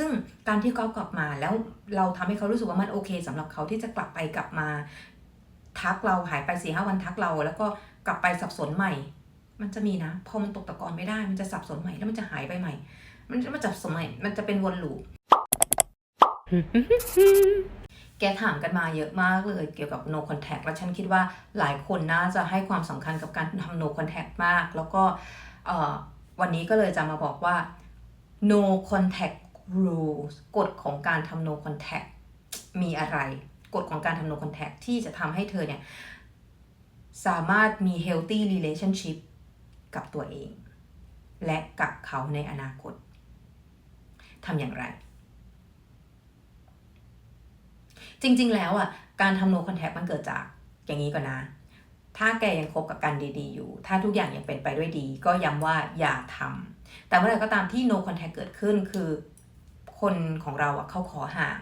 ซึ่งการที่เขากลับมาแล้วเราทำให้เขารู้สึกว่ามันโอเคสำหรับเขาที่จะกลับไปกลับมา ทักเราหายไปสี่ห้าวันทักเรา แล้วก็กลับไปสับสนใหม่ มันจะมีนะพอมันตกตะกอนไม่ได้ มันจะสับสนใหม่แล้วมันจะหายไปใหม่ มันจะมันจะสับสนใหม่ มันจะเป็นวนลูปแกถามกันมาเยอะมากเลยเกี่ยวกับ no contact แล้วฉันคิดว่าหลายคนน่าจะให้ความสำคัญกับการทำ no contact มาก แล้วก็วันนี้ก็เลยจะมาบอกว่า no contact rules กฎของการทำ no contact มีอะไร กฎของการทำ no contact ที่จะทำให้เธอเนี่ยสามารถมี healthy relationship กับตัวเอง และกับเขาในอนาคตทำอย่างไร จริงๆแล้วอะการทำ no contact มันเกิดจากอย่างนี้ก่อนนะ ถ้าแกยังคบกับกันดีๆอยู่ ถ้าทุกอย่างยังเป็นไปด้วยดี ก็ย้ำว่าอย่าทำแต่เมื่อไหร่ก็ตามที่ no contact เกิดขึ้นคือ คนของเราอะเขาขอห่าง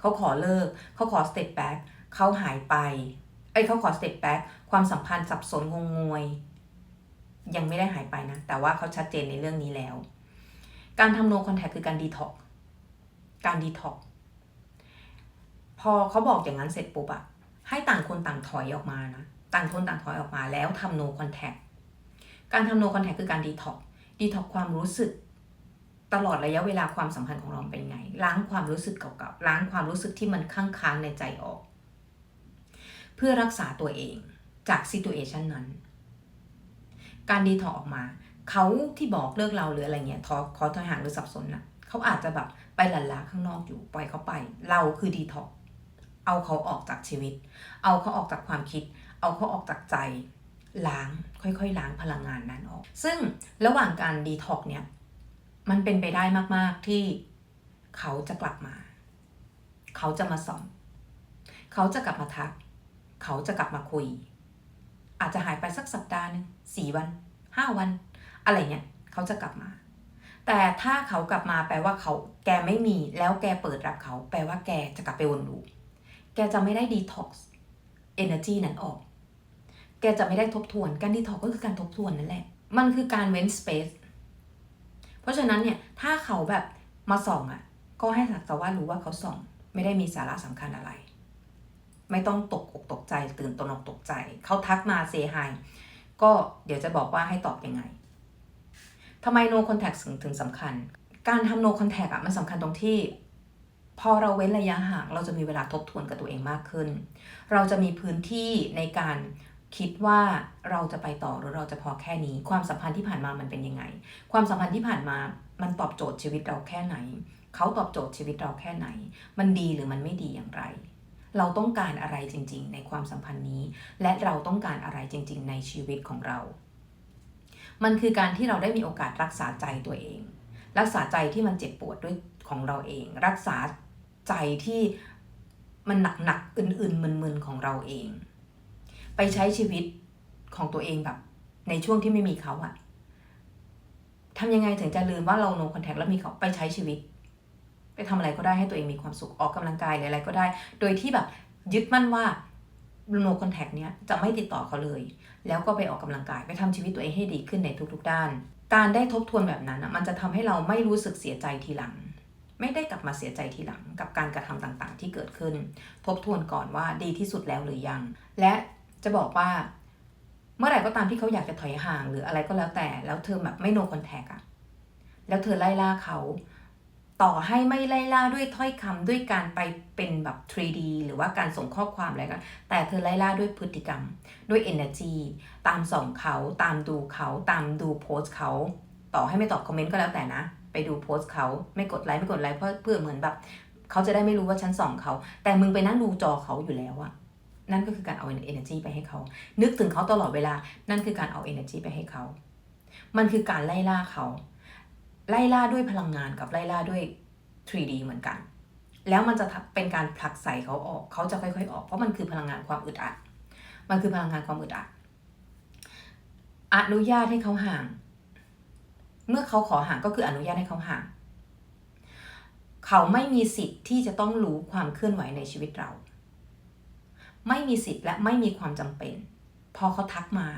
เขาขอเลิก เขาขอ step back เขาหายไป เอ้ยเขาขอ step back ความสัมพันธ์สับสนงงงวย ยังไม่ได้หายไปนะ แต่ว่าเขาชัดเจนในเรื่องนี้แล้ว การทำ no contact คือการ detox กการ detox พอเขาบอกอย่างนั้นเสร็จปุ๊บอะให้ต่างคนต่างถอยออกมานะ ต่างคนต่างถอยออกมาแล้วทำ no contact การทำ no contact คือการ detox detox ความรู้สึก ตลอดระยะเวลาความสัมพันธ์ของเราเป็นไง ล้างความรู้สึกเก่าๆล้างความรู้สึกที่มันค้างค้างในใจออก เพื่อรักษาตัวเองจากซิ t u เอชันนั้น การดีถอออกมา เขาที่บอกเลิกเราหรืออะไรเงี้ยทอขอถอยห่างหรือสับสนนะเขาอาจจะแบบไปหลันลาข้างนอกอยู่ปล่อยเขาไป เราคือดีท็อกเอาเขาออกจากชีวิต เอาเขาออกจากความคิด เอาเขาออกจากใจล้างค่อยๆ ล้างพลังงานนั้นออก ซึ่งระหว่างการดีท็อกเนี่ย มันเป็นไปได้มาก ๆ ที่เขาจะกลับมา เขาจะมาสองเขาจะกลับมาทัก เขาจะกลับมาคุย อาจจะหายไปสักสัปดาห์หนึ่งสี่วันห้าวัน อะไรเงี้ยเขาจะกลับมา แต่ถ้าเขากลับมาแปลว่าเขาแกไม่มีแล้วแกเปิดรับเขา แปลว่าแกจะกลับไปวนลูปแกจะไม่ได้ดีท็อกซ์เอเนอร์จีนั้นออก แกจะไม่ได้ทบทวน การดีท็อกก็คือการทบทวนนั่นแหละ มันคือการเว้นสเปซ ราะฉะนั้นเนี่ยถ้าเขาแบบมาส่องอะ่ะ ก็ให้สักแต่ว่ารู้ว่าเขาส่อง ไม่ได้มีสาระสำคัญอะไร ไม่ต้องตกอกตกใจตื่นตระหนกตกใจ เขาทักมาเซฮายก็เดี๋ยวจะบอกว่าให้ตอบยังไงทำไม no contact ถึงถึงสำคัญ การทำ no contact อะมันสำคัญตรงที่ พอเราเว้นระยะห่างเราจะมีเวลาทบทวนกับตัวเองมากขึ้น เราจะมีพื้นที่ในการ คิดว่าเราจะไปต่อหรือเราจะพอแค่นี้ ความสัมพันธ์ที่ผ่านมามันเป็นยังไง ความสัมพันธ์ที่ผ่านมามันตอบโจทย์ชีวิตเราแค่ไหน เขาตอบโจทย์ชีวิตเราแค่ไหน มันดีหรือมันไม่ดีอย่างไร เราต้องการอะไรจริง ๆ ในความสัมพันธ์นี้ และเราต้องการอะไรจริง ๆ ในชีวิตของเรา มันคือการที่เราได้มีโอกาสรักษาใจตัวเอง รักษาใจที่มันเจ็บปวดด้วยของเราเอง รักษาใจที่มันหนักๆอื่นๆมึนๆของเราเอง ไปใช้ชีวิตของตัวเองแบบ ในช่วงที่ไม่มีเขาอะทำยังไงถึงจะลืมว่าเราโนคอนแทคแล้วมีเขาไปใช้ชีวิต ไปทำอะไรก็ได้ให้ตัวเองมีความสุขออกกำลังกายหรืออะไรก็ได้ โดยที่แบบยึดมั่นว่าโนคอนแทคเนี้ยจะไม่ติดต่อเขาเลย แล้วก็ไปออกกำลังกายไปทำชีวิตตัวเองให้ดีขึ้นในทุกๆด้าน การได้ทบทวนแบบนั้นอะมันจะทำให้เราไม่รู้สึกเสียใจทีหลัง ไม่ได้กลับมาเสียใจทีหลัง กับการกระทำต่างๆ ที่เกิดขึ้น ทบทวนก่อนว่าดีที่สุดแล้วหรือยัง และ จะบอกว่า เมื่อไหร่ก็ตามที่เขาอยากจะถอยห่างหรืออะไรก็แล้วแต่ แล้วเธอแบบไม่โนคอนแทคอะแล้วเธอไล่ล่าเขา ต่อให้ไม่ไล่ล่าด้วยถ้อยคำด้วยการไปเป็นแบบ 3D หรือว่าการส่งข้อความอะไรกันแต่เธอไล่ล่าด้วยพฤติกรรม ด้วย energy ตามส่องเขา ตามดูเขา ตามดูโพสต์เขา ต่อให้ไม่ตอบคอมเมนต์ก็แล้วแต่นะ ไปดูโพสต์เขา ไม่กดไลค์ไม่กดไลค์เพราะเพื่อเหมือนแบบ เขาจะได้ไม่รู้ว่าฉันส่องเขา แต่มึงไปนั่งดูจอเขาอยู่แล้วอะ นั่นก็คือการเอา energy ไปให้เขา นึกถึงเขาตลอดเวลา นั่นคือการเอา energy ไปให้เขา มันคือการไล่ล่าเขา ไล่ล่าด้วยพลังงานกับไล่ล่าด้วย 3D เหมือนกัน แล้วมันจะเป็นการผลักใส่เขาออก เขาจะค่อยๆ ออก เพราะมันคือพลังงานความอึดอัด มันคือพลังงานความอึดอัด อนุญาตให้เขาห่าง เมื่อเขาขอห่างก็คืออนุญาตให้เขาห่าง เขาไม่มีสิทธิ์ที่จะต้องรู้ความเคลื่อนไหวในชีวิตเรา ไม่มีสิทธิ์และไม่มีความจำเป็น พอเขาทักมา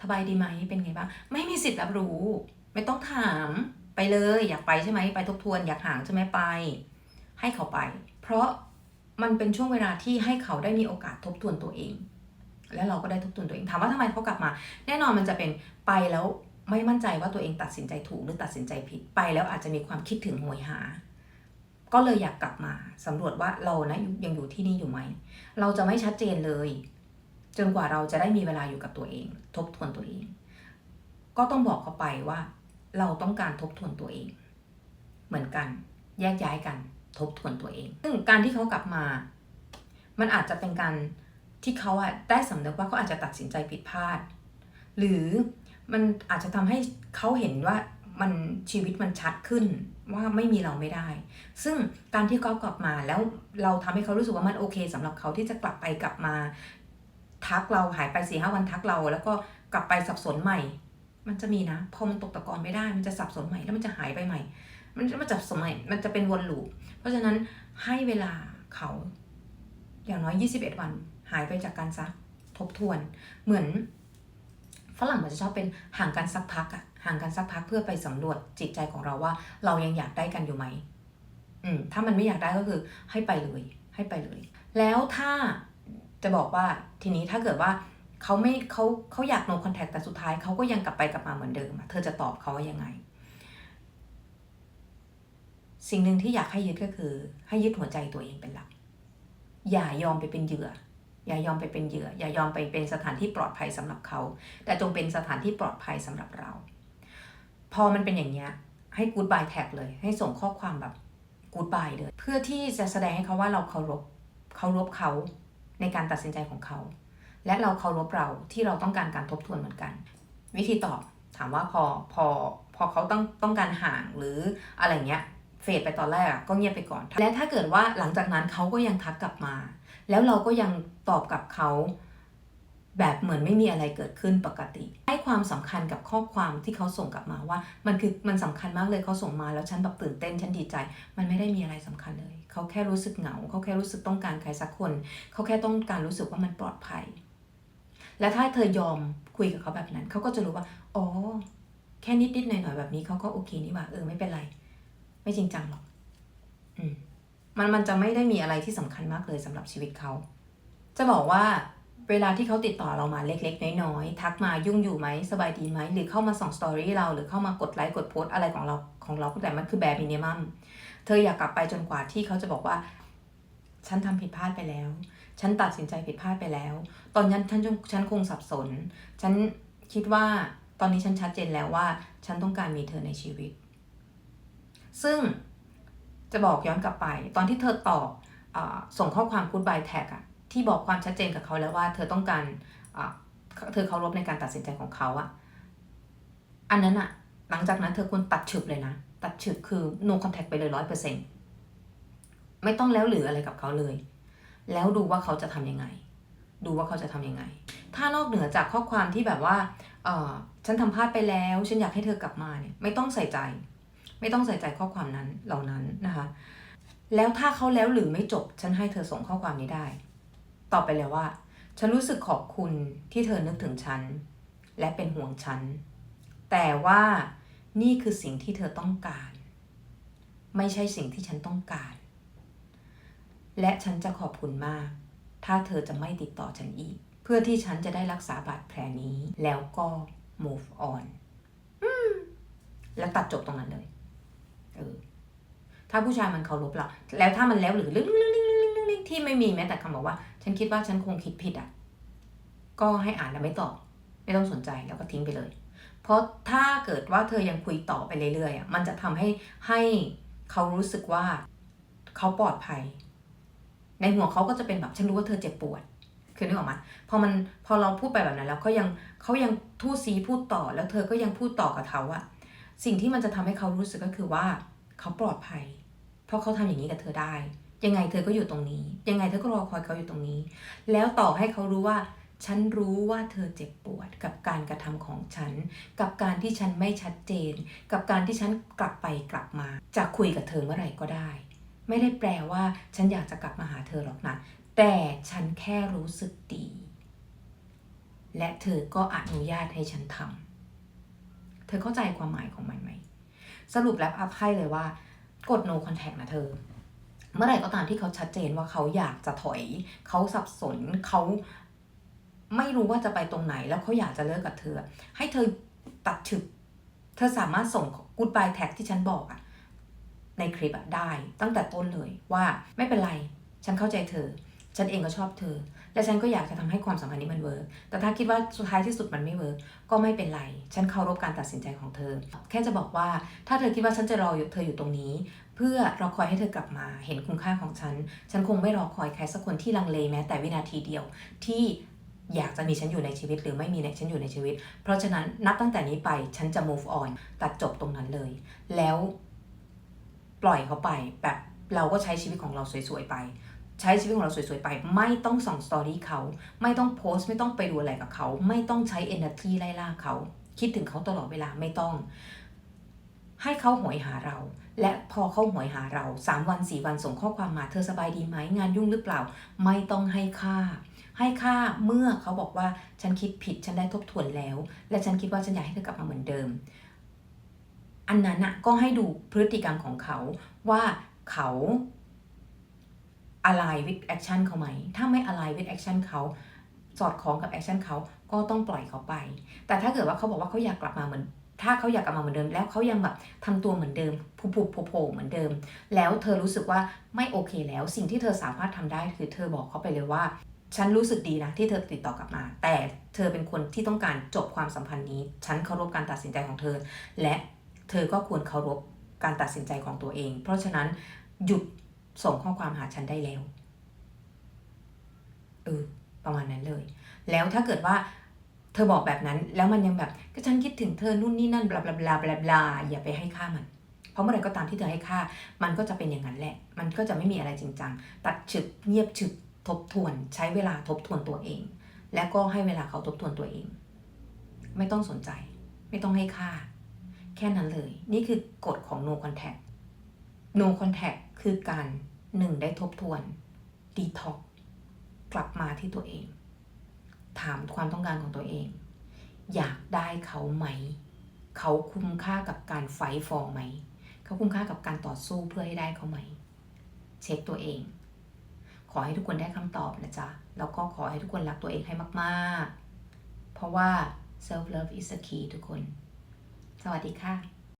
สบายดีไหมเป็นไงบ้างไม่มีสิทธิ์รับรู้ ไม่ต้องถามไปเลย อยากไปใช่ไหมไปทบทวนอยากห่างใช่ไหมไป ให้เขาไป เพราะมันเป็นช่วงเวลาที่ให้เขาได้มีโอกาสทบทวนตัวเอง และเราก็ได้ทบทวนตัวเองถามว่าทำไมเขากลับมา แน่นอนมันจะเป็นไปแล้วไม่มั่นใจว่าตัวเองตัดสินใจถูกหรือตัดสินใจผิดไปแล้วอาจจะมีความคิดถึงหวยหา ก็เลยอยากกลับมาสำรวจว่าเรานะยังอยู่ที่นี่อยู่ไหม เราจะไม่ชัดเจนเลย จนกว่าเราจะได้มีเวลาอยู่กับตัวเอง ทบทวนตัวเอง ก็ต้องบอกเขาไปว่า เราต้องการทบทวนตัวเอง เหมือนกันแยกย้ายกัน ทบทวนตัวเอง ซึ่งการที่เขากลับมา มันอาจจะเป็นการที่เขาอะได้สำนึกว่าเขาอาจจะตัดสินใจผิดพลาด หรือมันอาจจะทำให้เขาเห็นว่า มันชีวิตมันชัดขึ้นว่าไม่มีเราไม่ได้ ซึ่งการที่เขากลับมาแล้วเราทำให้เขารู้สึกว่ามันโอเคสำหรับเขาที่จะกลับไปกลับมา ทักเราหายไปสี่ห้าวันทักเรา แล้วก็กลับไปสับสนใหม่ มันจะมีนะพอมันตกตะกอนไม่ได้ มันจะสับสนใหม่แล้วมันจะหายไปใหม่ มันจะมันจะสับสนใหม่มันจะเป็นวนลูปเพราะฉะนั้นให้เวลาเขาอย่างน้อย 21 วัน หายไปจากการซักทบทวน เหมือนฝรั่งมันจะชอบเป็นห่างกันสักพักอะ ห่างกันสักพักเพื่อไปสำรวจจิตใจของเราว่า เรายังอยากได้กันอยู่ไหมอืมถ้ามันไม่อยากได้ก็คือให้ไปเลย ให้ไปเลย แล้วถ้าจะบอกว่าทีนี้ถ้าเกิดว่าเขาไม่เขาเขาอยาก no contact แต่สุดท้ายเขาก็ยังกลับไปกลับมาเหมือนเดิมเธอจะตอบเขาว่ายังไง สิ่งหนึ่งที่อยากให้ยึดก็คือ ให้ยึดหัวใจตัวเองเป็นหลัก อย่ายอมไปเป็นเหยื่อ อย่ายอมไปเป็นเหยื่อ อย่ายอมไปเป็นสถานที่ปลอดภัยสำหรับเขา แต่จงเป็นสถานที่ปลอดภัยสำหรับเรา พอมันเป็นอย่างเงี้ยให้ good bye tag เลย ให้ส่งข้อความแบบ good bye เลย เพื่อที่จะแสดงให้เขาว่าเราเคารพเคารพเขาในการตัดสินใจของเขา และเราเคารพเราที่เราต้องการการทบทวนเหมือนกัน วิธีตอบถามว่าพอพอพอเขาต้องต้องการห่างหรืออะไรเงี้ยเฟดไปตอนแรกก็เงียบไปก่อน และถ้าเกิดว่าหลังจากนั้นเขาก็ยังทักกลับมา แล้วเราก็ยังตอบกับเขา แบบเหมือนไม่มีอะไรเกิดขึ้นปกติ ให้ความสำคัญกับข้อความที่เขาส่งกลับมาว่า มันคือมันสำคัญมากเลยเขาส่งมาแล้วฉันแบบตื่นเต้นฉันดีใจ มันไม่ได้มีอะไรสำคัญเลย เขาแค่รู้สึกเหงา เขาแค่รู้สึกต้องการใครสักคน เขาแค่ต้องการรู้สึกว่ามันปลอดภัย และถ้าเธอยอมคุยกับเขาแบบนั้น เขาก็จะรู้ว่าอ๋อแค่นิดนิดๆหน่อยหน่อยๆแบบนี้เขาก็โอเคนี่หว่าเออไม่เป็นไร ไม่จริงจังหรอก อืมมันมันจะไม่ได้มีอะไรที่สำคัญมากเลยสำหรับชีวิตเขา จะบอกว่า เวลาที่เขาติดต่อเรามาเล็กๆ น้อยๆ ทักมายุ่งอยู่ไหมสบายดีไหม หรือเข้ามาส่องสตอรี่เรา หรือเข้ามากดไลค์กดโพสอะไรของเราของเราแต่มันคือแบบมินิมัม เธออยากกลับไปจนกว่าที่เขาจะบอกว่า ฉันทำผิดพลาดไปแล้ว ฉันตัดสินใจผิดพลาดไปแล้ว ตอนนั้นฉันฉันคงสับสน ฉันคิดว่าตอนนี้ฉันชัดเจนแล้วว่า ฉันต้องการมีเธอในชีวิต ซึ่งจะบอกย้อนกลับไป ตอนที่เธอตอบอส่งข้อความ goodbye tag อะ ที่บอกความชัดเจนกับเขาแล้วว่าเธอต้องการเธอเคารพในการตัดสินใจของเขาอะอันนั้นอะหลังจากนั้นเธอควรตัดฉึบเลยนะ ตัดฉึบคือ no contact ไปเลยร้อยเปอร์เซ็นไม่ต้องแล้วหรืออะไรกับเขาเลย แล้วดูว่าเขาจะทำยังไง ดูว่าเขาจะทำยังไง ถ้านอกเหนือจากข้อความที่แบบว่าเออฉันทำพลาดไปแล้ว ฉันอยากให้เธอกลับมาเนี่ย ไม่ต้องใส่ใจ ไม่ต้องใส่ใจข้อความนั้นเหล่านั้นนะคะ แล้วถ้าเขาแล้วหรือไม่จบ ฉันให้เธอส่งข้อความนี้ได้ ตอบไปเลยว่า ฉันรู้สึกขอบคุณที่เธอนึกถึงฉัน และเป็นห่วงฉัน แต่ว่านี่คือสิ่งที่เธอต้องการ ไม่ใช่สิ่งที่ฉันต้องการ และฉันจะขอบคุณมาก ถ้าเธอจะไม่ติดต่อฉันอีก เพื่อที่ฉันจะได้รักษาบาดแผลนี้ แล้วก็ move on แล้วตัดจบตรงนั้นเลย เออ ถ้าผู้ชายมันเคารพเรา แล้วถ้ามันแล้วหรือลึก ที่ไม่มีแม้แต่คำบอกว่า ฉันคิดว่าฉันคงคิดผิดอะ ก็ให้อ่านแล้วไม่ตอบ ไม่ต้องสนใจแล้วก็ทิ้งไปเลย เพราะถ้าเกิดว่าเธอยังคุยต่อไปเรื่อยๆอะมันจะทำให้ให้เขารู้สึกว่าเขาปลอดภัย ในหัวเขาก็จะเป็นแบบฉันรู้ว่าเธอเจ็บปวดคือนึกออกมาพอมันพอเราพูดไปแบบนั้น แล้วเขายังเขายังทู่ซีพูดต่อ แล้วเธอก็ยังพูดต่อกับเขาอะสิ่งที่มันจะทำให้เขารู้สึกก็คือว่า เขาปลอดภัย เพราะเขาทำอย่างนี้กับเธอได้ ยังไงเธอก็อยู่ตรงนี้ ยังไงเธอก็รอคอยเขาอยู่ตรงนี้ แล้วต่อให้เขารู้ว่า ฉันรู้ว่าเธอเจ็บปวดกับการกระทำของฉัน กับการที่ฉันไม่ชัดเจน กับการที่ฉันกลับไปกลับมา จะคุยกับเธอเมื่อไหร่ก็ได้ ไม่ได้แปลว่าฉันอยากจะกลับมาหาเธอหรอกนะแต่ฉันแค่รู้สึกดี และเธอก็อนุญาตให้ฉันทำเธอเข้าใจความหมายของมันไหม สรุปแล้วอัพให้เลยว่ากด no contact นะเธอ เมื่อไหร่ก็ตามที่เขาชัดเจนว่าเขาอยากจะถอย เขาสับสนเขาไม่รู้ว่าจะไปตรงไหน แล้วเขาอยากจะเลิกกับเธอ ให้เธอตัดฉึก เธอสามารถส่งกูดบายแท็กที่ฉันบอกอะในคลิปอะได้ ตั้งแต่ต้นเลยว่าไม่เป็นไร ฉันเข้าใจเธอ ฉันเองก็ชอบเธอ และฉันก็อยากจะทำให้ความสัมพันธ์นี้มันเวิร์กแต่ถ้าคิดว่าสุดท้ายที่สุดมันไม่เวิร์กก็ไม่เป็นไร ฉันเคารพการตัดสินใจของเธอ แค่จะบอกว่าถ้าเธอคิดว่าฉันจะรออยู่เธออยู่ตรงนี้ เพื่อรอคอยให้เธอกลับมาเห็นคุณค่าของฉัน ฉันคงไม่รอคอยใครสักคนที่ลังเลแม้แต่วินาทีเดียวที่อยากจะมีฉันอยู่ในชีวิตหรือไม่มีในฉันอยู่ในชีวิต เพราะฉะนั้นนับตั้งแต่นี้ไปฉันจะ move on ตัดจบตรงนั้นเลย แล้วปล่อยเขาไปแบบเราก็ใช้ชีวิตของเราสวยๆไป ใช้ชีวิตของเราสวยๆไป ไม่ต้องส่องสตอรี่เขา ไม่ต้องโพสต์ ไม่ต้องไปดูอะไรกับเขา ไม่ต้องใช้ energy ไล่ล่าเขา คิดถึงเขาตลอดเวลาไม่ต้อง ให้เขาหวยหาเรา และพอเขาหวยหาเรา 3 วัน 4 วันส่งข้อความมาเธอสบายดีไหมงานยุ่งหรือเปล่า ไม่ต้องให้ค่า ให้ค่าเมื่อเขาบอกว่าฉันคิดผิดฉันได้ทบทวนแล้ว และฉันคิดว่าฉันอยากให้เธอกลับมาเหมือนเดิม อันนั้นนะก็ให้ดูพฤติกรรมของเขาว่าเขา align with action เขาไหม ถ้าไม่ align with action เขาสอดคล้องกับ action เขาก็ต้องปล่อยเขาไป แต่ถ้าเกิดว่าเขาบอกว่าเขาอยากกลับมาเหมือน ถ้าเขาอยากกลับมาเหมือนเดิม แล้วเขายังแบบทำตัวเหมือนเดิมผูผูโผล่ๆเหมือนเดิม แล้วเธอรู้สึกว่าไม่โอเคแล้ว สิ่งที่เธอสามารถทำได้คือเธอบอกเขาไปเลยว่า ฉันรู้สึกดีนะที่เธอติดต่อกลับมา แต่เธอเป็นคนที่ต้องการจบความสัมพันธ์นี้ ฉันเคารพการตัดสินใจของเธอ และเธอก็ควรเคารพการตัดสินใจของตัวเอง เพราะฉะนั้นหยุด ส่งข้อความหาฉันได้แล้วเออประมาณนั้นเลย แล้วถ้าเกิดว่าเธอบอกแบบนั้น แล้วมันยังแบบก็ฉันคิดถึงเธอนู่นนี่นั่นบลาบลาบลาบลาบลาอย่าไปให้ค่ามัน เพราะเมื่อไรก็ตามที่เธอให้ค่า มันก็จะเป็นอย่างนั้นแหละ มันก็จะไม่มีอะไรจริงจังตัดฉึกเงียบฉึกทบทวน ใช้เวลาทบทวนตัวเอง และก็ให้เวลาเขาทบทวนตัวเอง ไม่ต้องสนใจ ไม่ต้องให้ค่า แค่นั้นเลย นี่คือกฎของ no contact no contact คือการหนึ่งได้ทบทวน detox กลับมาที่ตัวเอง ถามความต้องการของตัวเอง อยากได้เขาไหม เขาคุ้มค่ากับการไฟฟอร์ไหม เขาคุ้มค่ากับการต่อสู้เพื่อให้ได้เขาไหม เช็คตัวเอง ขอให้ทุกคนได้คำตอบนะจ๊ะ แล้วก็ขอให้ทุกคนรักตัวเองให้มาก ๆ เพราะว่า self love is the key ทุกคน สวัสดีค่ะ